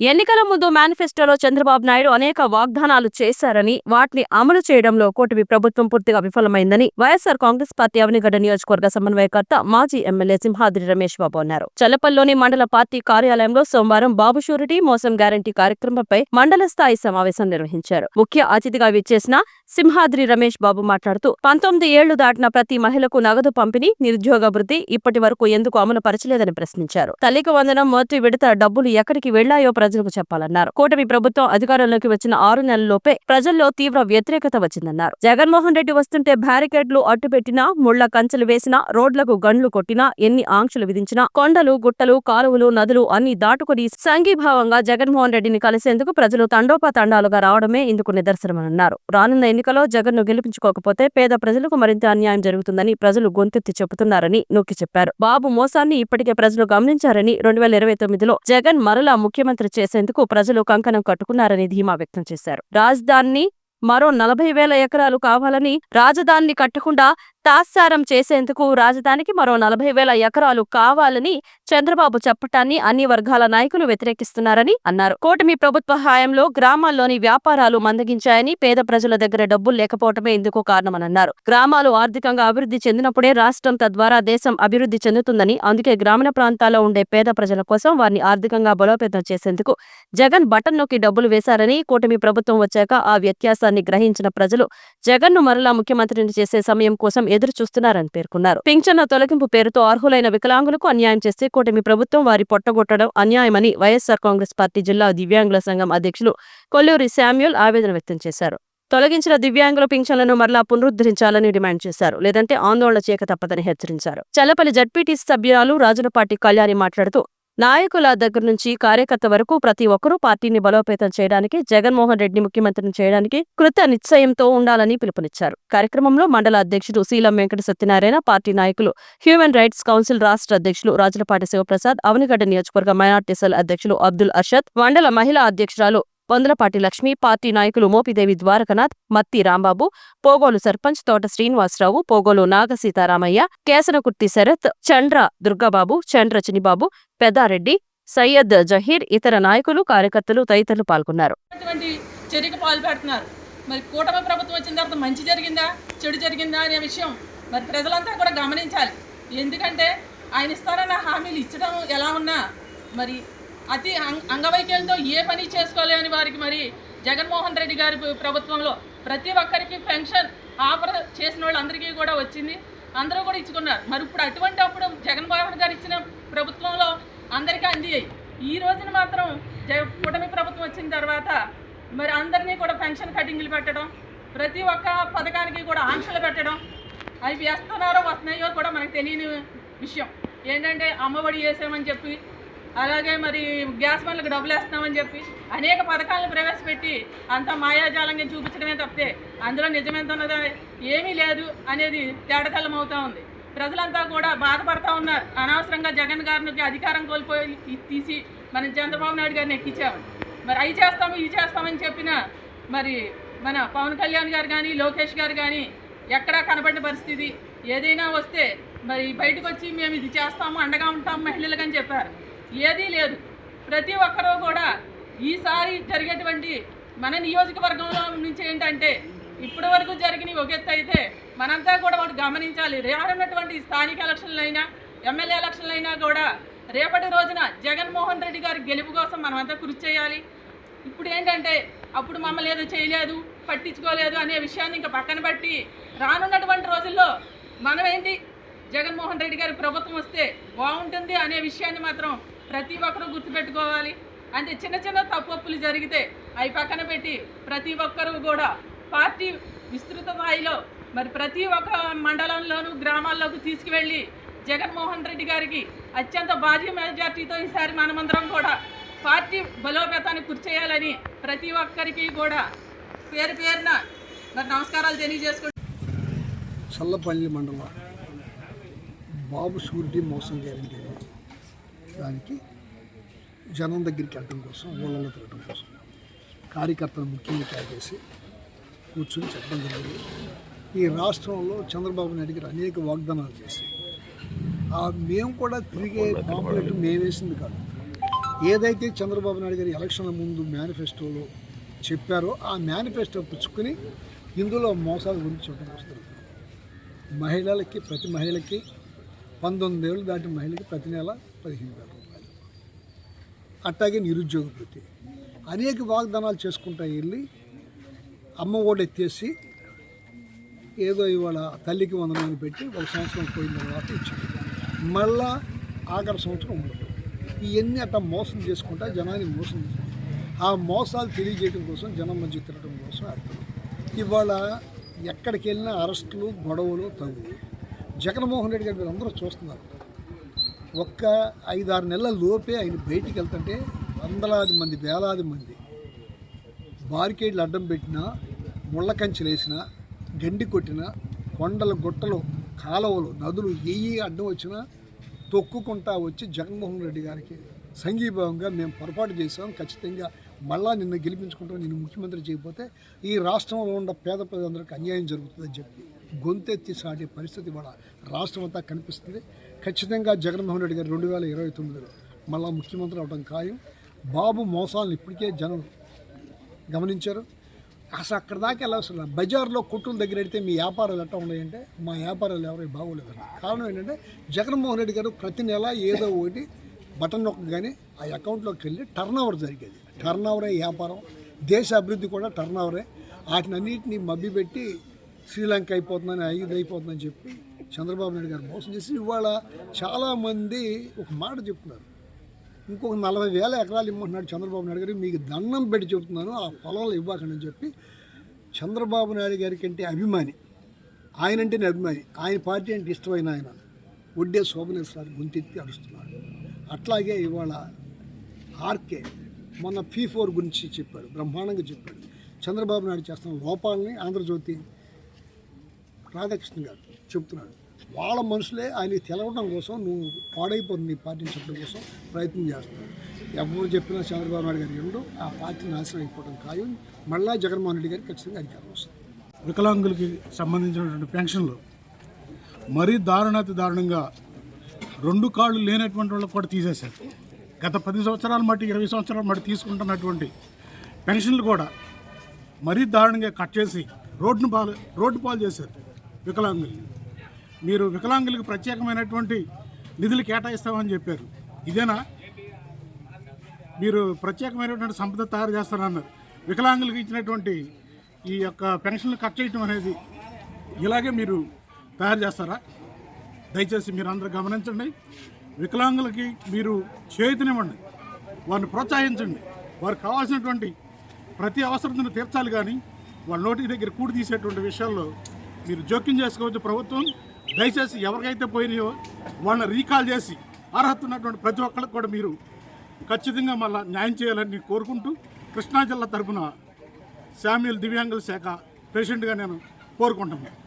ఎన్నికల ముందు మేనిఫెస్టోలో చంద్రబాబు నాయుడు అనేక వాగ్దానాలు చేశారని వాటిని అమలు చేయడంలో కూటమి ప్రభుత్వం పూర్తిగా విఫలమైందని వైఎస్సార్ కాంగ్రెస్ పార్టీ అవనిగడ్డ నియోజకవర్గ సమన్వయకర్త మాజీ ఎమ్మెల్యే సింహాద్రి రమేష్ బాబు అన్నారు. చల్లపల్లిలోని మండల పార్టీ కార్యాలయంలో సోమవారం బాబు షూరిటీ మోసం గ్యారంటీ కార్యక్రమంపై మండల స్థాయి సమావేశం నిర్వహించారు. ముఖ్య అతిథిగా విచ్చేసిన సింహాద్రి రమేష్ బాబు మాట్లాడుతూ పంతొమ్మిది ఏళ్ళు దాటిన ప్రతి మహిళకు నగదు పంపిణీ నిరుద్యోగ వృద్ధి ఇప్పటి వరకు ఎందుకు అమలు పరచలేదని ప్రశ్నించారు. తల్లికి వందనం మొదటి విడత డబ్బులు ఎక్కడికి వెళ్ళాయో ప్రజలకు చెప్పాలన్నారు. కూటమి ప్రభుత్వం అధికారంలోకి వచ్చిన ఆరు నెలల్లోపే ప్రజల్లో తీవ్ర వ్యతిరేకత వచ్చిందన్నారు. జగన్మోహన్ రెడ్డి వస్తుంటే బ్యారికేడ్లు అడ్డుపెట్టినా ముళ్ళ కంచెలు వేసినా రోడ్లకు గండ్లు కొట్టినా ఎన్ని ఆంక్షలు విధించినా కొండలు గుట్టలు కాలువలు నదులు అన్ని దాటుకుని సంఘీభావంగా జగన్మోహన్ రెడ్డిని కలిసేందుకు ప్రజలు తండోపతండాలుగా రావడమే ఇందుకు నిదర్శనమన్నారు. రానున్న ఎన్నికలో జగన్ను గెలిపించుకోకపోతే పేద ప్రజలకు మరింత అన్యాయం జరుగుతుందని ప్రజలు గొంతెత్తి చెబుతున్నారని నొక్కి చెప్పారు. బాబు మోసాన్ని ఇప్పటికే ప్రజలు గమనించారని రెండు వేల ఇరవై తొమ్మిదిలో జగన్ మరలా ముఖ్యమంత్రి చేసేందుకు ప్రజలు కంకణం కట్టుకున్నారని ధీమా వ్యక్తం చేశారు. రాజధానిని మరో నలభై వేల ఎకరాలు కావాలని రాజధానిని కట్టకుండా తాత్సారం చేసేందుకు రాజధానికి మరో నలభై వేల ఎకరాలు కావాలని చంద్రబాబు చెప్పటాన్ని అన్ని వర్గాల నాయకులు వ్యతిరేకిస్తున్నారని అన్నారు. కూటమి ప్రభుత్వ హయాంలో గ్రామాల్లోని వ్యాపారాలు మందగించాయని పేద ప్రజల దగ్గర డబ్బులు లేకపోవటమే ఇందుకు కారణమన్నారు గ్రామాలు ఆర్థికంగా అభివృద్ధి చెందినప్పుడే రాష్ట్రం తద్వారా దేశం అభివృద్ధి చెందుతుందని అందుకే గ్రామీణ ప్రాంతాల్లో ఉండే పేద ప్రజల కోసం వారిని ఆర్థికంగా బలోపేతం చేసేందుకు జగన్ బటన్ నొక్కి డబ్బులు వేశారని కూటమి ప్రభుత్వం వచ్చాక ఆ వ్యత్యాసాన్ని గ్రహించిన ప్రజలు జగన్ను మరలా ముఖ్యమంత్రిని చేసే సమయం కోసం ఎదురు చూస్తున్నారని పేర్కొన్నారు. పింఛన్ల తొలగింపు పేరుతో అర్హులైన వికలాంగులకు అన్యాయం చేస్తే కూటమి ప్రభుత్వం వారి పొట్టగొట్టడం అన్యాయమని వైఎస్సార్ కాంగ్రెస్ పార్టీ జిల్లా దివ్యాంగుల సంఘం అధ్యక్షులు కొల్లూరి శామ్యూల్ ఆవేదన వ్యక్తం చేశారు. తొలగించిన దివ్యాంగుల పింఛన్లను మరలా పునరుద్ధరించాలని డిమాండ్ చేశారు. లేదంటే ఆందోళన చేయక తప్పదని హెచ్చరించారు. చల్లపల్లి జడ్పీటీ సభ్యురాలు రాజులపాటి కళ్యాణి మాట్లాడుతూ నాయకుల దగ్గర నుంచి కార్యకర్త వరకు ప్రతి ఒక్కరూ పార్టీని బలోపేతం చేయడానికి జగన్మోహన్ రెడ్డిని ముఖ్యమంత్రిని చేయడానికి కృత నిశ్చయంతో ఉండాలని పిలుపునిచ్చారు. కార్యక్రమంలో మండల అధ్యక్షుడు శీలం వెంకట సత్యనారాయణ పార్టీ నాయకులు హ్యూమన్ రైట్స్ కౌన్సిల్ రాష్ట్ర అధ్యక్షులు రాజులపాటి శివప్రసాద్ అవనిగడ్డ నియోజకవర్గ మైనార్టీ సెల్ అధ్యక్షులు అబ్దుల్ అర్షద్ మండల మహిళా అధ్యక్షురాలు పొందలపాటి లక్ష్మి పార్టీ నాయకులు మోపిదేవి ద్వారకనాథ్ మత్తి రాంబాబు పోగోలు సర్పంచ్ తోట శ్రీనివాసరావు పోగోలు నాగ సీతారామయ్య కేసనకుర్తి శరత్ చండ్ర దుర్గాబాబు చండ్ర చినిబాబు పెద్దారెడ్డి సయ్యద్ జహీర్ ఇతర నాయకులు కార్యకర్తలు తదితరులు పాల్గొన్నారు. చర్యకు పాల్పడుతున్నారు మరి కూటమి ప్రభుత్వం వచ్చిన తర్వాత మంచి జరిగిందా చెడు జరిగిందా అనే విషయం మరి ప్రజలంతా కూడా గమనించాలి. ఎందుకంటే ఆయన ఇస్తారన్న హామీలు ఇచ్చడం ఎలా ఉన్నా మరి అతి అంగ- అంగవైకల్యంతో ఏ పని చేసుకోలేని వారికి మరి జగన్మోహన్ రెడ్డి గారి ప్రభుత్వంలో ప్రతి ఒక్కరికి పెన్షన్ ఆఫర్ చేసిన వాళ్ళందరికీ కూడా వచ్చింది. అందరూ కూడా ఇచ్చుకున్నారు. మరి ఇప్పుడు అటువంటి అప్పుడు జగన్మోహన్ గారు ఇచ్చిన ప్రభుత్వంలో అందరికీ అందియ్యాయి ఈ రోజున మాత్రం జ కూటమి ప్రభుత్వం వచ్చిన తర్వాత మరి అందరినీ కూడా పెన్షన్ కటింగ్లు పెట్టడం ప్రతి ఒక్క పథకానికి కూడా ఆంక్షలు పెట్టడం అవి వేస్తున్నారో వస్తున్నాయో కూడా మనకు తెలియని విషయం. ఏంటంటే అమ్మఒడి వేసామని చెప్పి అలాగే మరి గ్యాస్ బండ్లకు డబ్బులు వేస్తామని చెప్పి అనేక పథకాలను ప్రవేశపెట్టి అంతా మాయాజాలంగా చూపించడమే తప్పితే అందులో నిజమెంత ఉన్నదో ఏమీ లేదు అనేది తేడతల్లం అవుతూ ఉంది. ప్రజలంతా కూడా బాధపడతా ఉన్నారు. అనవసరంగా జగన్ గారికి అధికారం కోల్పోయి తీసి మన చంద్రబాబు నాయుడు గారిని ఎక్కించాము మరి అవి చేస్తాము ఇవి చేస్తామని చెప్పిన మరి మన పవన్ కళ్యాణ్ గారు కానీ లోకేష్ గారు కానీ ఎక్కడా కనబడిన పరిస్థితి. ఏదైనా వస్తే మరి బయటకు వచ్చి మేము ఇది చేస్తాము అండగా ఉంటాము మహిళలకు అని చెప్పారు. ఏదీ లేదు. ప్రతి ఒక్కరూ కూడా ఈసారి జరిగేటువంటి మన నియోజకవర్గంలో నుంచి ఏంటంటే ఇప్పటి వరకు జరిగిన ఒక ఎత్తు అయితే మనంతా కూడా ఒకటి గమనించాలి. రానున్నటువంటి స్థానిక ఎలక్షన్లైనా ఎమ్మెల్యే ఎలక్షన్లైనా కూడా రేపటి రోజున జగన్మోహన్ రెడ్డి గారి గెలుపు కోసం మనమంతా కృషి చేయాలి. ఇప్పుడు ఏంటంటే అప్పుడు మమ్మల్ని ఏదో చేయలేదు పట్టించుకోలేదు అనే విషయాన్ని ఇంకా పక్కన పట్టి రానున్నటువంటి రోజుల్లో మనం ఏంటి జగన్మోహన్ రెడ్డి గారి ప్రభుత్వం వస్తే బాగుంటుంది అనే విషయాన్ని మాత్రం ప్రతి ఒక్కరూ గుర్తుపెట్టుకోవాలి. అంటే చిన్న చిన్న తప్పులు జరిగితే అవి పక్కన పెట్టి ప్రతి ఒక్కరూ కూడా పార్టీ విస్తృత స్థాయిలో మరి ప్రతి ఒక్క మండలంలోనూ గ్రామాల్లోకి తీసుకువెళ్ళి జగన్మోహన్ రెడ్డి గారికి అత్యంత భారీ మెజార్టీతో ఈసారి మనమందరం కూడా పార్టీ బలోపేతాన్ని కూర్చేయాలని చేయాలని ప్రతి ఒక్కరికి కూడా పేరు పేరున మరి నమస్కారాలు తెలియజేసుకుంటూ చల్లపల్లి మండలం బాబు షూరిటీ మోసం గ్యారంటీ దానికి జనం దగ్గరికి వెళ్ళడం కోసం ఊళ్ళలో తిరగడం కోసం. కార్యకర్తలు ముఖ్యంగా చేసి కూర్చుని చెప్పడం జరిగింది. ఈ రాష్ట్రంలో చంద్రబాబు నాయుడు గారు అనేక వాగ్దానాలు చేసి ఆ మేము కూడా తిరిగే పాంప్లెట్ మేము వేసింది కాదు. ఏదైతే చంద్రబాబు నాయుడు గారు ఎలక్షన్ల ముందు మేనిఫెస్టోలో చెప్పారో ఆ మేనిఫెస్టో పుచ్చుకొని ఇందులో మోసాల గురించి చూడటం వస్తుంది మహిళలకి ప్రతి మహిళకి పంతొమ్మిది ఏళ్ళు దాటి మహిళకి ప్రతి నెల పదిహేను వేల రూపాయలు. అట్టాగే నిరుద్యోగ వృత్తి. అనేక వాగ్దానాలు చేసుకుంటా వెళ్ళి అమ్మ ఓడి ఎత్తేసి ఏదో ఇవాళ తల్లికి వందనాన్ని పెట్టి ఒక సంవత్సరం పోయిన తర్వాత ఇచ్చాడు మళ్ళా ఆఖరి సంవత్సరం ఉండదు. ఇవన్నీ అట్లా మోసం చేసుకుంటా జనాన్ని మోసం ఆ మోసాలు తెలియజేయడం కోసం జనం మధ్య తిరగడం కోసం అర్థం. ఇవాళ ఎక్కడికి వెళ్ళినా అరెస్టులు గొడవలు తగులు జగన్మోహన్ రెడ్డి గారు మీరు అందరూ చూస్తున్నారు. ఒక్క ఐదారు నెలల లోపే ఆయన బయటికి వెళ్తుంటే వందలాది మంది వేలాది మంది బారికేడ్లు అడ్డం పెట్టినా ముళ్ళ కంచెలు వేసినా గండి కొట్టినా కొండలు గుట్టలు కాలువలు నదులు ఏ అడ్డం వచ్చినా తొక్కుకుంటా వచ్చి జగన్మోహన్ రెడ్డి గారికి సంఘీభావంగా మేము పొరపాటు చేసాం ఖచ్చితంగా మళ్ళా నిన్ను గెలిపించుకుంటాం. నిన్ను ముఖ్యమంత్రి చేయకపోతే ఈ రాష్ట్రంలో ఉన్న పేద ప్రజలందరికీ అన్యాయం జరుగుతుందని చెప్పి గొంతెత్తి సాటే పరిస్థితి ఇవాళ రాష్ట్రం అంతా కనిపిస్తుంది. ఖచ్చితంగా జగన్మోహన్ రెడ్డి గారు రెండు వేల ఇరవై తొమ్మిదిలో మళ్ళా ముఖ్యమంత్రి అవడం ఖాయం. బాబు మోసాలను ఇప్పటికే జనం గమనించారు. అసలు అక్కడ దాకా వెళ్ళవసరం లేదు. బజార్లో కొట్టుల దగ్గర వెడితే మీ వ్యాపారాలు ఎట్లా ఉన్నాయంటే మా వ్యాపారాలు ఎవరికి బాగోలేదండి. కారణం ఏంటంటే జగన్మోహన్ రెడ్డి గారు ప్రతి నెల ఏదో ఒకటి బటన్ నొక్కగానే ఆ అకౌంట్లోకి వెళ్ళి టర్న్ ఓవర్ జరిగేది. టర్న్ ఓవరే వ్యాపారం దేశ అభివృద్ధి కూడా టర్న్ ఓవరే వాటిని అన్నింటినీ మబ్బిపెట్టి శ్రీలంక అయిపోతుందని ఇది అయిపోతుందని చెప్పి చంద్రబాబు నాయుడు గారు మోసం చేసి ఇవాళ చాలామంది ఒక మాట చెప్తున్నారు. ఇంకొక నలభై వేల ఎకరాలు ఇమ్మంటున్నాడు చంద్రబాబు నాయుడు గారు మీకు దండం పెట్టి చెబుతున్నాను ఆ పొలాలు ఇవ్వకండి అని చెప్పి చంద్రబాబు నాయుడు గారి కంటే అభిమాని ఆయన అంటేనే అభిమాని ఆయన పార్టీ అంటే ఇష్టమైన ఆయన ఒడ్డే శోభనేశ్వర గుంతెత్తి అడుస్తున్నాడు అట్లాగే ఇవాళ ఆర్కే మొన్న ఫీ ఫోర్ గురించి చెప్పాడు బ్రహ్మాండంగా చెప్పాడు చంద్రబాబు నాయుడు చేస్తున్న లోపాలని ఆంధ్రజ్యోతి రాధాకృష్ణ గారు చెప్తున్నాడు వాళ్ళ మనుషులే ఆయన తెలవడం కోసం నువ్వు పాడైపోతుంది నీ పార్టీని చెప్పడం కోసం ప్రయత్నం చేస్తున్నాడు ఎవరు చెప్పినా చంద్రబాబు నాయుడు గారు ఎండు ఆ పార్టీ నాశనం అయిపోవడం ఖాయం. మళ్ళా జగన్మోహన్ రెడ్డి గారికి ఖచ్చితంగా అధికారం వస్తుంది. వికలాంగులకి సంబంధించినటువంటి పెన్షన్లు మరీ దారుణాతి దారుణంగా రెండు కాళ్ళు లేనటువంటి వాళ్ళకి కూడా తీసేశారు. గత పది సంవత్సరాల మట్టి ఇరవై సంవత్సరాల మట్టి తీసుకుంటున్నటువంటి పెన్షన్లు కూడా మరీ దారుణంగా కట్ చేసి రోడ్డును పాలు రోడ్డు పాలు చేశారు. వికలాంగులు. మీరు వికలాంగులకు ప్రత్యేకమైనటువంటి నిధులు కేటాయిస్తామని చెప్పారు. ఇదేనా? మీరు ప్రత్యేకమైనటువంటి సంపద తయారు చేస్తారన్నారు. వికలాంగులకు ఇచ్చినటువంటి ఈ యొక్క పెన్షన్లు కట్ చేయటం అనేది ఇలాగే మీరు తయారు చేస్తారా? దయచేసి మీరు అందరూ గమనించండి. వికలాంగులకి మీరు చేతినివ్వండి వారిని ప్రోత్సహించండి. వారికి కావాల్సినటువంటి ప్రతి అవసరతను తీర్చాలి కానీ వాళ్ళ నోటి దగ్గర కూడి తీసేటువంటి విషయాల్లో మీరు జోక్యం చేసుకోవచ్చు ప్రభుత్వం దయచేసి ఎవరికైతే పోయినాయో వాళ్ళని రీకాల్ చేసి అర్హత ఉన్నటువంటి ప్రతి ఒక్కరికి కూడా మీరు ఖచ్చితంగా మళ్ళీ న్యాయం చేయాలని కోరుకుంటూ కృష్ణా జిల్లా తరఫున శామ్యుల్ దివ్యాంగుల శాఖ ప్రెసిడెంట్గా నేను కోరుకుంటున్నాను.